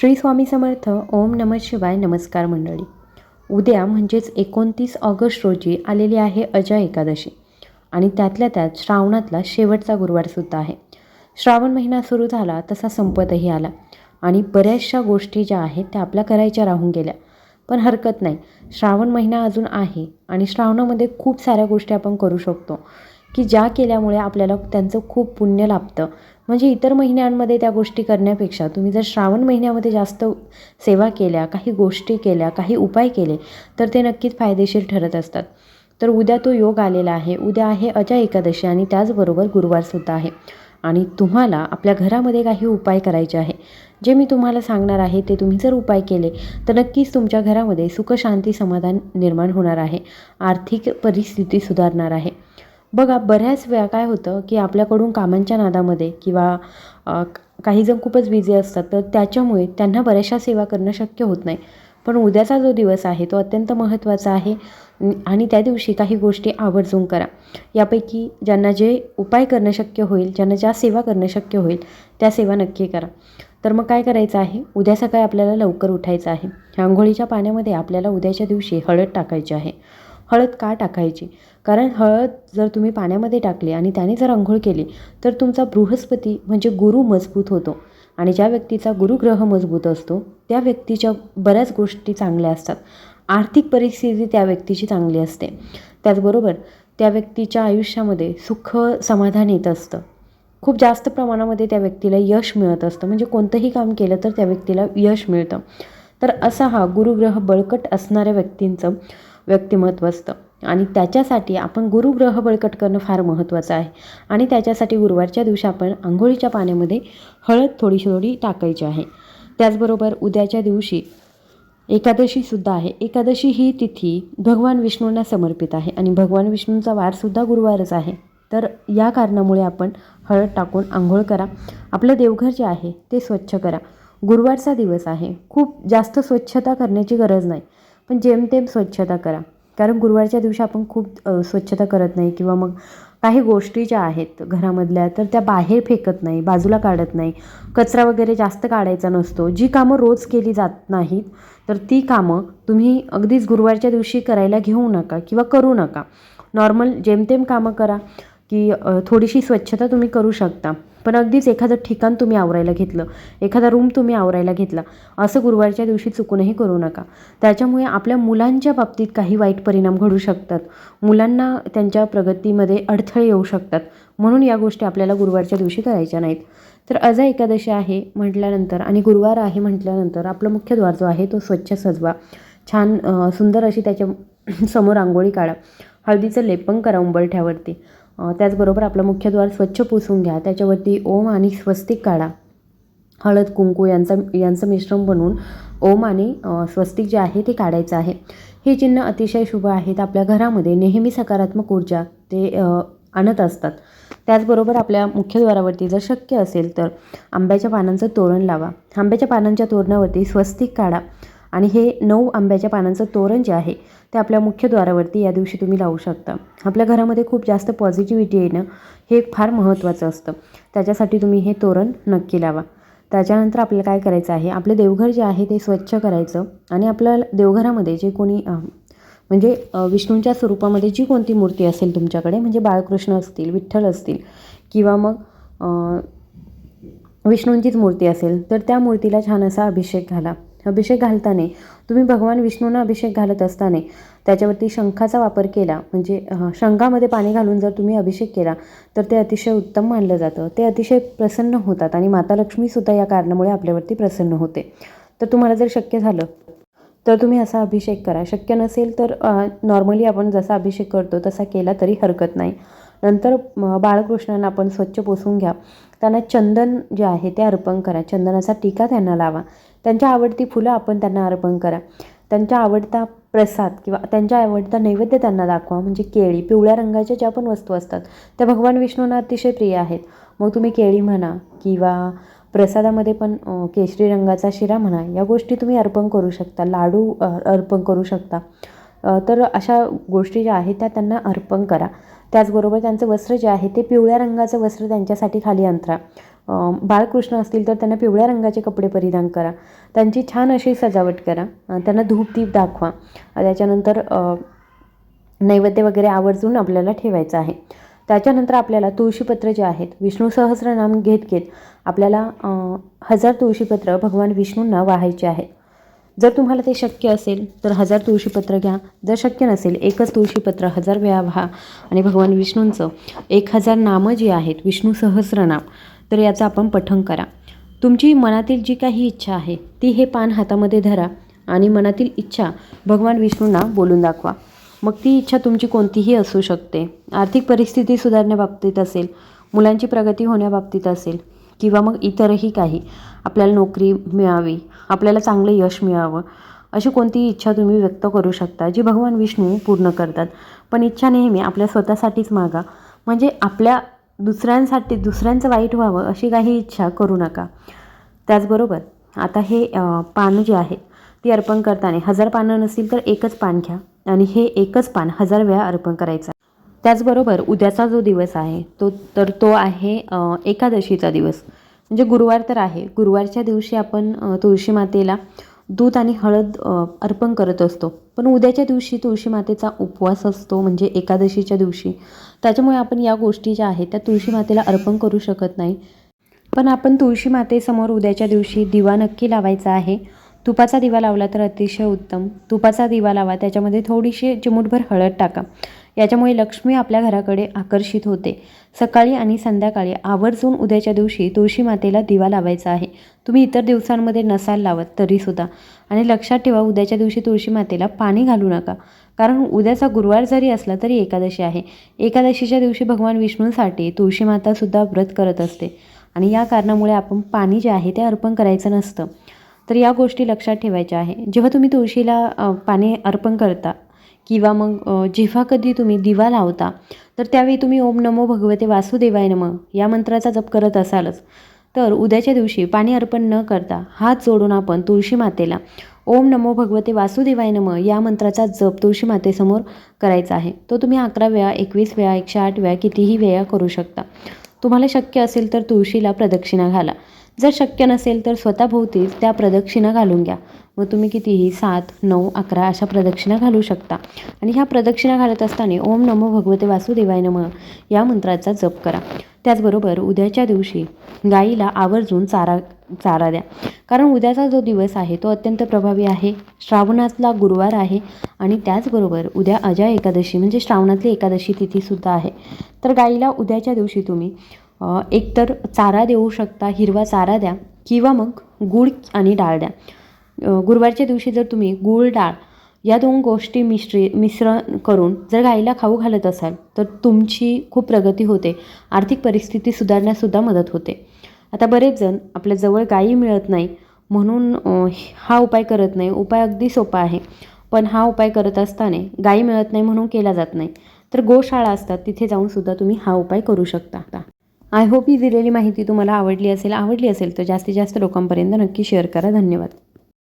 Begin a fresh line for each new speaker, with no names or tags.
श्री स्वामी समर्थ ओम नम शिवाय नमस्कार मंडळी. उद्या म्हणजेच एकोणतीस ऑगस्ट रोजी आलेली आहे अजय एकादशी आणि त्यातल्या त्यात श्रावणातला शेवटचा गुरुवारसुद्धा आहे. श्रावण महिना सुरू झाला तसा संपतही आला आणि बऱ्याचशा गोष्टी ज्या आहेत त्या आपल्या करायच्या राहून गेल्या. पण हरकत नाही. श्रावण महिना अजून आहे आणि श्रावणामध्ये खूप साऱ्या गोष्टी आपण करू शकतो. की ज्या केल्यामुळे आपल्याला त्यांचं खूप पुण्य लाभतं. म्हणजे इतर महिन्यांमध्ये त्या गोष्टी करण्यापेक्षा तुम्ही जर श्रावण महिन्यामध्ये जास्त सेवा केल्या काही गोष्टी केल्या काही उपाय केले तर ते नक्कीच फायदेशीर ठरत असतात. तर उद्या तो योग आलेला आहे. उद्या आहे अजा एकादशी आणि त्याचबरोबर गुरुवारसुद्धा आहे. आणि तुम्हाला आपल्या घरामध्ये काही उपाय करायचे आहे. जे मी तुम्हाला सांगणार आहे ते तुम्ही जर उपाय केले तर नक्कीच तुमच्या घरामध्ये सुखशांती समाधान निर्माण होणार आहे. आर्थिक परिस्थिती सुधारणार आहे. बघा बऱ्याच वेळा काय होतं की आपल्याकडून कामांच्या नादामध्ये किंवा काहीजण काही जण खूपच बिझी असतात तर त्याच्यामुळे त्यांना बऱ्याचशा सेवा करणं शक्य होत नाही. पण उद्याचा जो दिवस आहे तो अत्यंत महत्त्वाचा आहे आणि त्या दिवशी काही गोष्टी आवर्जून करा. यापैकी ज्यांना जे उपाय करणं शक्य होईल ज्यांना ज्या सेवा करणं शक्य होईल त्या सेवा नक्की करा. तर मग काय करायचं आहे? उद्या सकाळी आपल्याला लवकर उठायचं आहे. आंघोळीच्या पाण्यामध्ये आपल्याला उद्याच्या दिवशी हळद टाकायची आहे. हळद का टाकायची? कारण हळद जर तुम्ही पाण्यामध्ये टाकली आणि त्याने जर आंघोळ केली तर तुमचा बृहस्पती म्हणजे गुरु मजबूत होतो. आणि ज्या व्यक्तीचा गुरुग्रह मजबूत असतो त्या व्यक्तीच्या बऱ्याच गोष्टी चांगल्या असतात. आर्थिक परिस्थिती त्या व्यक्तीची चांगली असते. त्याचबरोबर त्या व्यक्तीच्या आयुष्यामध्ये सुख समाधान येत असतं. खूप जास्त प्रमाणामध्ये त्या व्यक्तीला यश मिळत असतं. म्हणजे कोणतंही काम केलं तर त्या व्यक्तीला यश मिळतं. तर असा हा गुरुग्रह बळकट असणाऱ्या व्यक्तींचं व्यक्तिमत्व असतं. आणि त्याच्यासाठी आपण गुरुग्रह बळकट करणं फार महत्त्वाचं आहे. आणि त्याच्यासाठी गुरुवारच्या दिवशी आपण आंघोळीच्या पाण्यामध्ये हळद थोडीशी थोडी टाकायची आहे. त्याचबरोबर उद्याच्या दिवशी एकादशीसुद्धा आहे. एकादशी ही तिथी भगवान विष्णूंना समर्पित आहे. आणि भगवान विष्णूंचा वारसुद्धा गुरुवारच आहे. तर या कारणामुळे आपण हळद टाकून आंघोळ करा. आपलं देवघर जे आहे ते स्वच्छ करा. गुरुवारचा दिवस आहे. खूप जास्त स्वच्छता करण्याची गरज नाही. पण जेमतेम स्वच्छता करा. कारण गुरुवारच्या दिवशी आपण खूप स्वच्छता करत नाही किंवा मग काही गोष्टी ज्या आहेत घरामधल्या तर त्या बाहेर फेकत नाही बाजूला काढत नाही. कचरा वगैरे जास्त काढायचा नसतो. जी कामं रोज केली जात नाहीत तर ती कामं तुम्ही अगदीच गुरुवारच्या दिवशी करायला घेऊ नका किंवा करू नका. नॉर्मल जेमतेम कामं करा. की थोडीशी स्वच्छता तुम्ही करू शकता. पण अगदीच एखादं ठिकाण तुम्ही आवरायला घेतलं एखादा रूम तुम्ही आवरायला घेतला असं गुरुवारच्या दिवशी चुकूनही करू नका. त्याच्यामुळे आपल्या मुलांच्या बाबतीत काही वाईट परिणाम घडू शकतात. मुलांना त्यांच्या प्रगतीमध्ये अडथळे येऊ शकतात. म्हणून या गोष्टी आपल्याला गुरुवारच्या दिवशी करायच्या नाहीत. तर अजा एकादशी आहे म्हटल्यानंतर आणि गुरुवार आहे म्हटल्यानंतर आपलं मुख्य द्वार जो आहे तो स्वच्छ सजवा. छान सुंदर अशी त्याच्या समोर रांगोळी काढा. हळदीचं लेपन करा उंबरठ्यावरती. त्याचबरोबर आपलं मुख्यद्वार स्वच्छ पुसून घ्या. त्याच्यावरती ओम आणि स्वस्तिक काढा. हळद कुंकू यांचं यांचं मिश्रण बनवून ओम आणि स्वस्तिक जे आहे ते काढायचं आहे. हे चिन्ह अतिशय शुभ आहेत आपल्या घरामध्ये. नेहमी सकारात्मक ऊर्जा ते आणत असतात. त्याचबरोबर आपल्या मुख्यद्वारावरती जर शक्य असेल तर आंब्याच्या पानांचं तोरण लावा. आंब्याच्या पानांच्या तोरणावरती स्वस्तिक काढा. आणि हे नऊ आंब्याच्या पानांचं तोरण जे आहे ते आपल्या मुख्य द्वारावरती या दिवशी तुम्ही लावू शकता. आपल्या घरामध्ये खूप जास्त पॉझिटिव्हिटी येणं हे एक फार महत्त्वाचं असतं. त्याच्यासाठी तुम्ही हे तोरण नक्की लावा. त्याच्यानंतर आपल्याला काय करायचं आहे आपलं देवघर जे आहे ते स्वच्छ करायचं आणि आपल्या देवघरामध्ये जे कोणी म्हणजे विष्णूंच्या स्वरूपामध्ये जी कोणती मूर्ती असेल तुमच्याकडे म्हणजे बाळकृष्ण असतील विठ्ठल असतील किंवा मग विष्णूंचीच मूर्ती असेल तर त्या मूर्तीला छान असा अभिषेक घाला. अभिषेक घालताना तुम्ही भगवान विष्णूंना अभिषेक घालत असताना त्याच्यावरती शंखाचा वापर केला. म्हणजे शंखामध्ये पाणी घालून जर तुम्ही अभिषेक केला तर ते अतिशय उत्तम मानलं जातं. ते अतिशय प्रसन्न होतात आणि माता लक्ष्मीसुद्धा या कारणामुळे आपल्यावरती प्रसन्न होते. तर तुम्हाला जर शक्य झालं तर तुम्ही असा अभिषेक करा. शक्य नसेल तर नॉर्मली आपण जसा अभिषेक करतो तसा केला तरी हरकत नाही. नंतर बाळकृष्णांना आपण स्वच्छ पोसून घ्या. त्यांना चंदन जे आहे ते अर्पण करा. चंदनाचा टीका त्यांना लावा. त्यांच्या आवडती फुलं आपण त्यांना अर्पण करा. त्यांच्या आवडता प्रसाद किंवा त्यांच्या आवडता नैवेद्य त्यांना दाखवा. म्हणजे केळी पिवळ्या रंगाच्या ज्या पण वस्तू असतात त्या भगवान विष्णूंना अतिशय प्रिय आहेत. मग तुम्ही केळी म्हणा किंवा प्रसादामध्ये पण केशरी रंगाचा शिरा म्हणा या गोष्टी तुम्ही अर्पण करू शकता. लाडू अर्पण करू शकता. तर अशा गोष्टी ज्या आहेत त्या त्यांना अर्पण करा. त्याचबरोबर त्यांचं वस्त्र जे आहे ते पिवळ्या रंगाचं वस्त्र त्यांच्यासाठी खाली अंतरा बाळकृष्ण असतील तर त्यांना पिवळ्या रंगाचे कपडे परिधान करा. त्यांची छान अशी सजावट करा. त्यांना धूपदीप दाखवा. त्याच्यानंतर नैवेद्य वगैरे आवर्जून आपल्याला ठेवायचं आहे. त्याच्यानंतर आपल्याला तुळशीपत्र जे आहेत विष्णू सहस्रनाम घेत घेत आपल्याला हजार तुळशीपत्र भगवान विष्णूंना वाहायचे आहेत. जर तुम्हाला ते शक्य असेल तर हजार तुळशीपत्र घ्या. जर शक्य नसेल एकच तुळशीपत्र हजार वेळा व्हा. आणि भगवान विष्णूंचं एक हजार नामं जी आहेत विष्णू सहस्रनाम तर याचं आपण पठण करा. तुमची मनातील जी काही इच्छा आहे ती हे पान हातामध्ये धरा आणि मनातील इच्छा भगवान विष्णूंना बोलून दाखवा. मग ती इच्छा तुमची कोणतीही असू शकते. आर्थिक परिस्थिती सुधारण्याबाबतीत असेल मुलांची प्रगती होण्याबाबतीत असेल किंवा मग इतरही काही आपल्याला नोकरी मिळावी आपल्याला चांगलं यश मिळावं अशी कोणतीही इच्छा तुम्ही व्यक्त करू शकता जी भगवान विष्णू पूर्ण करतात. पण इच्छा नेहमी आपल्या स्वतःसाठीच मागा. म्हणजे आपल्या दुसऱ्यांसाठी दुसऱ्यांचं वाईट व्हावं अशी काही इच्छा करू नका. त्याचबरोबर आता हे पानं जे आहेत ती अर्पण करताना हजार पानं नसतील तर एकच पान घ्या. आणि हे एकच पान हजार वेळा अर्पण करायचं त्याचबरोबर उद्याचा जो दिवस आहे तो तर तो आहे एकादशीचा दिवस. म्हणजे गुरुवार तर आहे. गुरुवारच्या दिवशी आपण तुळशी मातेला दूध आणि हळद अर्पण करत असतो. पण उद्याच्या दिवशी तुळशी मातेचा उपवास असतो म्हणजे एकादशीच्या दिवशी. त्याच्यामुळे आपण या गोष्टी ज्या आहेत त्या तुळशी मातेला अर्पण करू शकत नाही. पण आपण तुळशी मातेसमोर उद्याच्या दिवशी दिवा नक्की लावायचा आहे. तुपाचा दिवा लावला तर अतिशय उत्तम. तुपाचा दिवा लावा त्याच्यामध्ये थोडीशी चिमूटभर हळद टाका. याच्यामुळे लक्ष्मी आपल्या घराकडे आकर्षित होते. सकाळी आणि संध्याकाळी आवर्जून उद्याच्या दिवशी तुळशी मातेला दिवा लावायचा आहे. तुम्ही इतर दिवसांमध्ये नसाल लावत तरीसुद्धा आणि लक्षात ठेवा उद्याच्या दिवशी तुळशी मातेला पाणी घालू नका. कारण उद्याचा गुरुवार जरी असला तरी एकादशी आहे. एकादशीच्या दिवशी भगवान विष्णूंसाठी तुळशी मातासुद्धा व्रत करत असते. आणि या कारणामुळे आपण पाणी जे आहे ते अर्पण करायचं नसतं. तर या गोष्टी लक्षात ठेवायच्या आहे. जेव्हा तुम्ही तुळशीला पाणी अर्पण करता किंवा मग जेव्हा कधी तुम्ही दिवा लावता तर त्यावेळी तुम्ही ओम नमो भगवते वासुदेवाय नम या मंत्राचा जप करत असालच. तर उद्याच्या दिवशी पाणी अर्पण न करता हात जोडून आपण तुळशी मातेला ओम नमो भगवते वासुदेवाय नम या मंत्राचा जप तुळशी मातेसमोर करायचा आहे. तो तुम्ही अकरा वेळा एकवीस वेळा एकशे आठ वेळा कितीही वेळा करू शकता. तुम्हाला शक्य असेल तर तुळशीला प्रदक्षिणा घाला. जर शक्य नसेल तर स्वतःभोवतीच त्या प्रदक्षिणा घालून घ्या. व तुम्ही कितीही सात नऊ अकरा अशा प्रदक्षिणा घालू शकता. आणि ह्या प्रदक्षिणा घालत असताना ओम नमो भगवते वासुदेवाय नम या मंत्राचा जप करा. त्याचबरोबर उद्याच्या दिवशी गाईला आवर्जून चारा चारा द्या. कारण उद्याचा जो दिवस आहे तो अत्यंत प्रभावी आहे. श्रावणातला गुरुवार आहे आणि त्याचबरोबर उद्या अजय एकादशी म्हणजे श्रावणातली एकादशी तिथीसुद्धा आहे. तर गाईला उद्याच्या दिवशी तुम्ही एकतर चारा देऊ शकता हिरवा चारा द्या किंवा मग गूळ आणि डाळ द्या. गुरुवारच्या दिवशी जर तुम्ही गूळ डाळ या दोन गोष्टी मिश्री मिश्रण करून जर गाईला खाऊ घालत असाल तर तुमची खूप प्रगती होते. आर्थिक परिस्थिती सुधारण्यासुद्धा मदत होते. आता बरेच जण आपल्या जवळ गायी मिळत नाही म्हणून हा उपाय करत नाही. उपाय अगदी सोपा आहे. पण हा उपाय करत असताना गायी मिळत नाही म्हणून केला जात नाही. तर गोशाळा असतात तिथे जाऊन सुद्धा तुम्ही हा उपाय करू शकता. आय होप ही दिलेली माहिती तुम्हाला आवडली असेल आवडली असेल तर जास्तीत जास्त लोकांपर्यंत नक्की शेअर करा. धन्यवाद.